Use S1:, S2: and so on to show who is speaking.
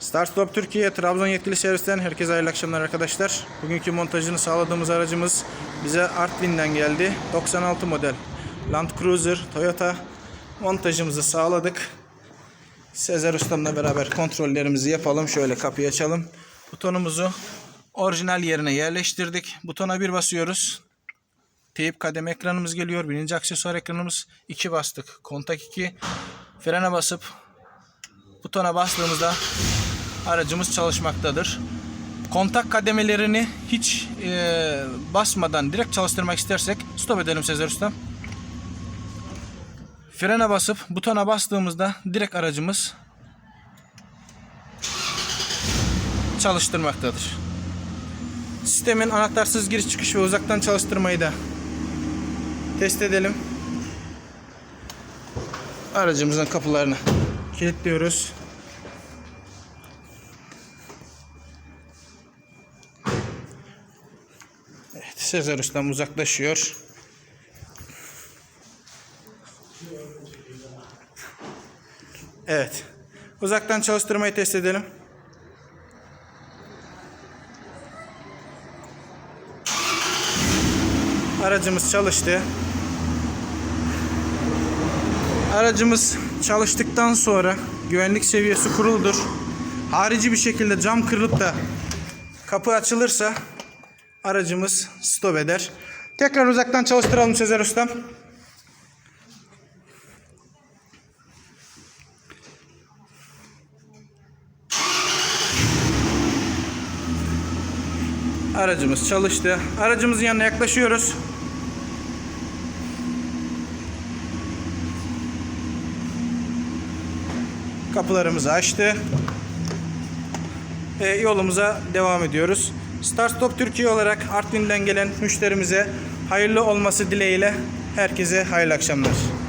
S1: Start Stop Türkiye Trabzon yetkili servisten herkese hayırlı akşamlar arkadaşlar. Bugünkü montajını sağladığımız aracımız bize Artvin'den geldi. 96 model Land Cruiser Toyota montajımızı sağladık. Sezer Ustam'la beraber kontrollerimizi yapalım. Şöyle kapıyı açalım. Butonumuzu orijinal yerine yerleştirdik. Butona bir basıyoruz. Teyip kademe ekranımız geliyor. Birinci aksesuar ekranımız 2 bastık. Kontak 2. Frene basıp butona bastığımızda aracımız çalışmaktadır. Kontak kademelerini hiç e, basmadan direkt çalıştırmak istersek stop edelim Sezer Usta. Frene basıp butona bastığımızda direkt aracımız çalıştırmaktadır. Sistemin anahtarsız giriş çıkış ve uzaktan çalıştırmayı da test edelim. Aracımızın kapılarını kilitliyoruz. Sezer Ustam uzaklaşıyor. Evet. Uzaktan çalıştırmayı test edelim. Aracımız çalıştı. Aracımız çalıştıktan sonra güvenlik seviyesi kuruludur. Harici bir şekilde cam kırılıp da kapı açılırsa aracımız stop eder. Tekrar uzaktan çalıştıralım Sezer Ustam. Aracımız çalıştı. Aracımızın yanına yaklaşıyoruz. Kapılarımızı açtı. Ve yolumuza devam ediyoruz. Start Stop Türkiye olarak Artvin'den gelen müşterimize hayırlı olması dileğiyle herkese hayırlı akşamlar.